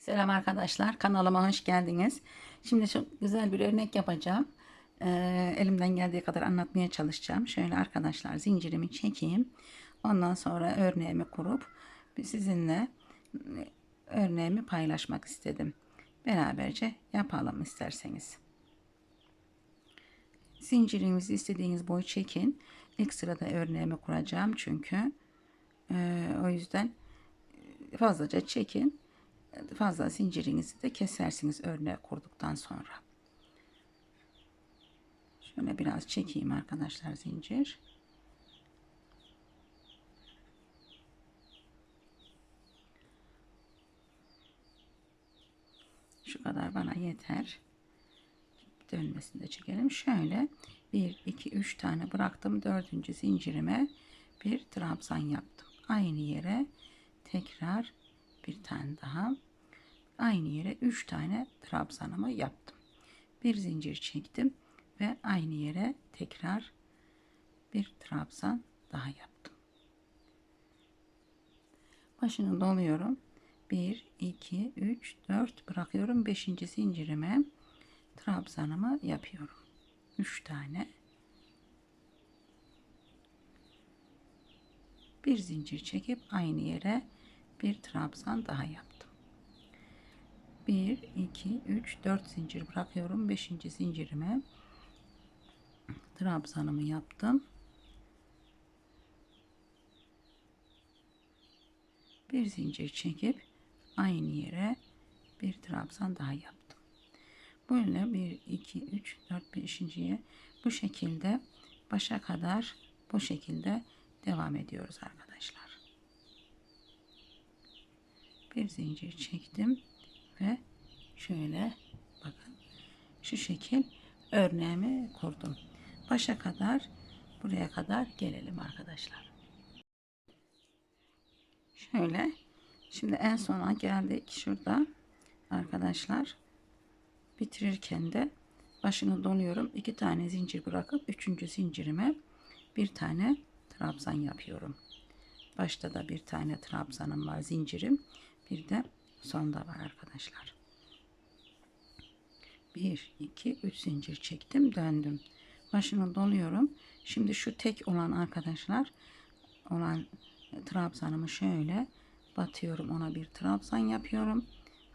Selam arkadaşlar, kanalıma hoş geldiniz. Şimdi çok güzel bir örnek yapacağım. Ee, elimden geldiği kadar anlatmaya çalışacağım. Şöyle arkadaşlar zincirimi çekeyim. Ondan sonra örneğimi kurup sizinle örneğimi paylaşmak istedim. Beraberce yapalım isterseniz. Zincirinizi istediğiniz boyu çekin. İlk sırada örneğimi kuracağım çünkü. Ee, o yüzden fazlaca çekin fazla zincirinizi de kesersiniz örneği kurduktan sonra. Şöyle biraz çekeyim arkadaşlar zincir. Şu kadar bana yeter. Dönmesini de çekelim. Şöyle 1, 2, 3 tane bıraktım. Dördüncü zincirime bir trabzan yaptım. Aynı yere tekrar bir tane daha aynı yere 3 tane trabzanımı yaptım. Bir zincir çektim ve aynı yere tekrar bir trabzan daha yaptım. Başını doluyorum. 1 2 3 4 bırakıyorum. 5. zincirime trabzanımı yapıyorum. 3 tane bir zincir çekip aynı yere bir trabzan daha yaptım. 1 2 3 4 zincir bırakıyorum 5. zincirime trabzanımı yaptım bir zincir çekip aynı yere bir trabzan daha yaptım böyle 1 2 3 4 5.ye bu şekilde başa kadar bu şekilde devam ediyoruz arkadaşlar bir zincir çektim ve şöyle bakın şu şekil örneğimi kurdum. Başa kadar buraya kadar gelelim arkadaşlar. Şöyle şimdi en sona geldik şurada arkadaşlar bitirirken de başını doluyorum. iki tane zincir bırakıp üçüncü zincirime bir tane trabzan yapıyorum. Başta da bir tane trabzanım var zincirim. Bir de sonda var arkadaşlar. 1 2 3 zincir çektim döndüm. Başını doluyorum. Şimdi şu tek olan arkadaşlar olan trabzanımı şöyle batıyorum. Ona bir trabzan yapıyorum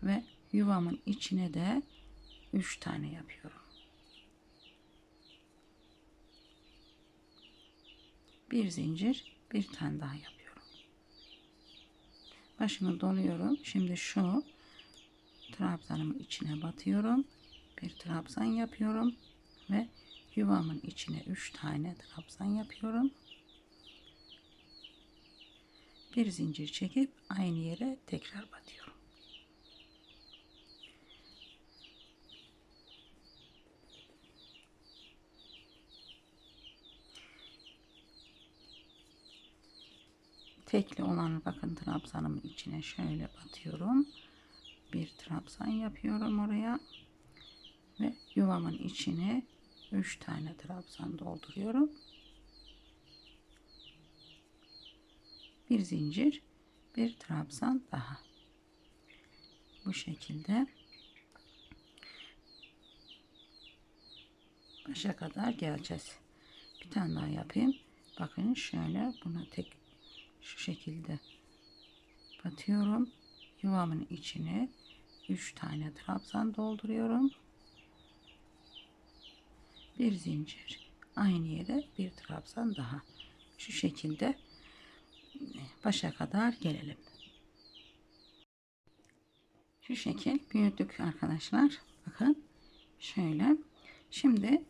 ve yuvamın içine de 3 tane yapıyorum. Bir zincir bir tane daha yapıyorum başını doluyorum. Şimdi şu trabzanımın içine batıyorum. Bir trabzan yapıyorum ve yuvamın içine 3 tane trabzan yapıyorum. Bir zincir çekip aynı yere tekrar batıyorum. Tekli olan bakın trabzanımın içine şöyle batıyorum. Bir trabzan yapıyorum oraya. Ve yuvamın içine 3 tane trabzan dolduruyorum. Bir zincir, bir trabzan daha. Bu şekilde başa kadar geleceğiz. Bir tane daha yapayım. Bakın şöyle bunu tek şu şekilde batıyorum. Yuvamın içine 3 tane trabzan dolduruyorum. Bir zincir. Aynı yere bir trabzan daha. Şu şekilde başa kadar gelelim. Şu şekil büyüttük arkadaşlar. Bakın şöyle. Şimdi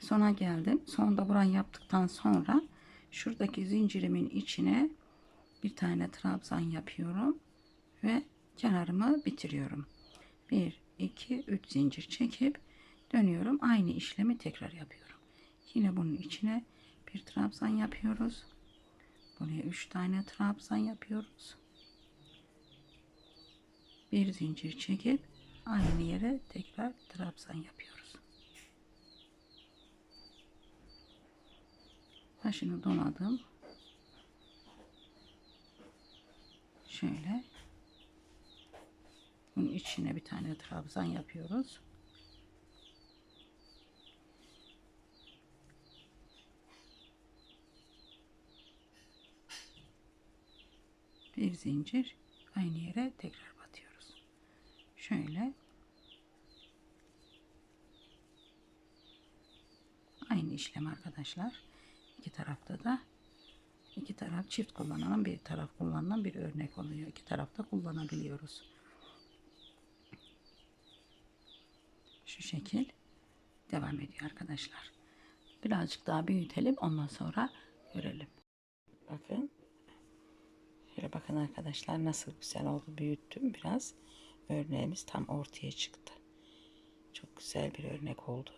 sona geldim. Sonda burayı yaptıktan sonra şuradaki zincirimin içine bir tane trabzan yapıyorum ve kenarımı bitiriyorum. 1 2 3 zincir çekip dönüyorum. Aynı işlemi tekrar yapıyorum. Yine bunun içine bir trabzan yapıyoruz. Buraya 3 tane trabzan yapıyoruz. Bir zincir çekip aynı yere tekrar trabzan yapıyoruz. Başını doladım. Şöyle Bunun içine bir tane trabzan yapıyoruz. Bir zincir aynı yere tekrar batıyoruz. Şöyle aynı işlem arkadaşlar. İki tarafta da iki taraf çift kullanılan bir taraf kullanılan bir örnek oluyor. İki tarafta kullanabiliyoruz. Şu şekil devam ediyor arkadaşlar. Birazcık daha büyütelim ondan sonra görelim. Bakın. Şöyle bakın arkadaşlar nasıl güzel oldu. Büyüttüm biraz. Örneğimiz tam ortaya çıktı. Çok güzel bir örnek oldu.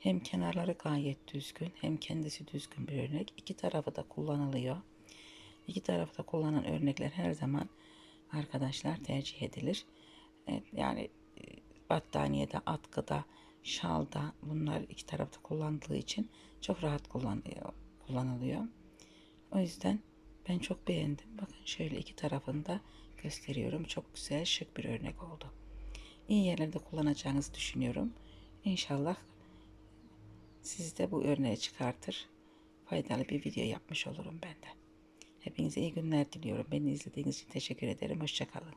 Hem kenarları gayet düzgün hem kendisi düzgün bir örnek. İki tarafı da kullanılıyor. İki tarafı da kullanan örnekler her zaman arkadaşlar tercih edilir. Evet, yani e, battaniyede, atkıda, şalda bunlar iki tarafta kullanıldığı için çok rahat kullanılıyor. kullanılıyor. O yüzden ben çok beğendim. Bakın şöyle iki tarafında gösteriyorum. Çok güzel, şık bir örnek oldu. İyi yerlerde kullanacağınızı düşünüyorum. İnşallah siz de bu örneği çıkartır. Faydalı bir video yapmış olurum ben de. Hepinize iyi günler diliyorum. Beni izlediğiniz için teşekkür ederim. Hoşçakalın.